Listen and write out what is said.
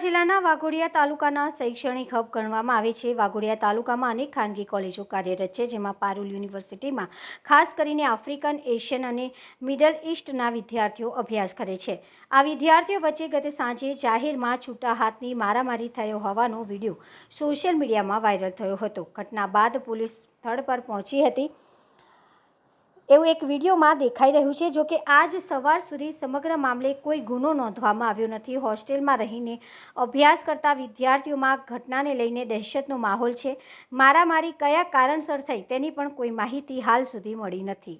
જિલ્લાના વાઘોડિયા તાલુકાના શૈક્ષણિક હબ ગણવામાં આવે છે. વાઘોડિયા તાલુકામાં અનેક ખાનગી કોલેજો કાર્યરત છે, જેમાં પારુલ યુનિવર્સિટીમાં ખાસ કરીને આફ્રિકન, એશિયન અને મિડલ ઇસ્ટના વિદ્યાર્થીઓ અભ્યાસ કરે છે. આ વિદ્યાર્થીઓ વચ્ચે ગત સાંજે જાહેરમાં છૂટા હાથની મારામારી થયો હોવાનો વીડિયો સોશિયલ મીડિયામાં વાયરલ થયો હતો. ઘટના બાદ પોલીસ સ્થળ પર પહોંચી હતી. એવું એક વિડીયોમાં દેખાઈ રહ્યું છે જો કે આજ સવાર સુધી સમગ્ર મામલે કોઈ ગુનો નોંધવામાં આવ્યો નથી. હોસ્ટેલમાં રહીને અભ્યાસ કરતા વિદ્યાર્થીઓમાં ઘટનાને લઈને દહેશતનો માહોલ છે. મારામારી કયા કારણસર થઈ તેની પણ કોઈ માહિતી હાલ સુધી મળી નથી.